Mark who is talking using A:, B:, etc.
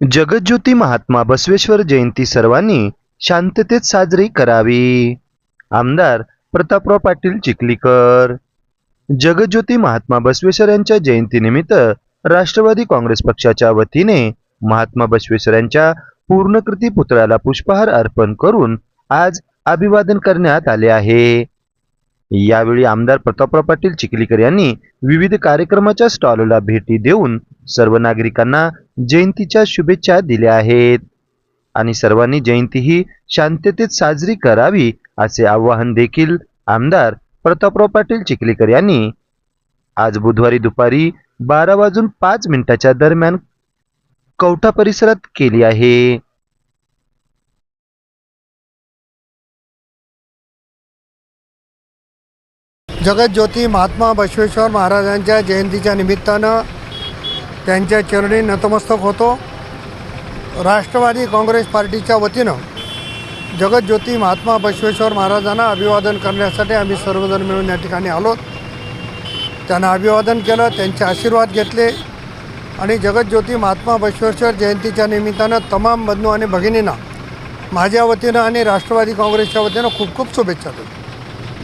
A: जगज्योती महात्मा बसवेश्वर जयंती सर्वांनी शांततेत साजरी करावी. आमदार प्रतापराव पाटील चिखलीकर. जगज्योती महात्मा बसवेश्वर यांच्या जयंतीनिमित्त राष्ट्रवादी काँग्रेस पक्षाच्या वतीने महात्मा बसवेश्वर यांच्या पूर्णकृती पुतळ्याला पुष्पहार अर्पण करून आज अभिवादन करण्यात आले आहे. यावेळी आमदार प्रतापराव पाटील चिखलीकर यांनी विविध कार्यक्रमाच्या स्टॉलला भेटी देऊन सर्व नागरिकांना जयंतीच्या शुभेच्छा दिल्या आहेत. आणि सर्वांनी जयंती ही शांततेत साजरी करावी असे आवाहन देखील आमदार प्रतापराव पाटील चिखलीकर यांनी आज बुधवारी दुपारी बारा वाजून पाच मिनिटाच्या दरम्यान कवठा परिसरात केली आहे.
B: जगज्योती महात्मा बसवेश्वर महाराजांच्या जयंतीच्या निमित्तानं त्यांच्या चरणी नतमस्तक होतो. राष्ट्रवादी काँग्रेस पार्टीच्या वतीनं जगज्योती महात्मा बसवेश्वर महाराजांना अभिवादन करण्यासाठी आम्ही सर्वजण मिळून या ठिकाणी आलो. त्यांना अभिवादन केलं त्यांचे आशीर्वाद घेतले आणि जगज्योती महात्मा बसवेश्वर जयंतीच्या निमित्तानं तमाम बंधू आणि भगिनींना माझ्या वतीनं आणि राष्ट्रवादी काँग्रेसच्या वतीनं खूप खूप शुभेच्छा देतो.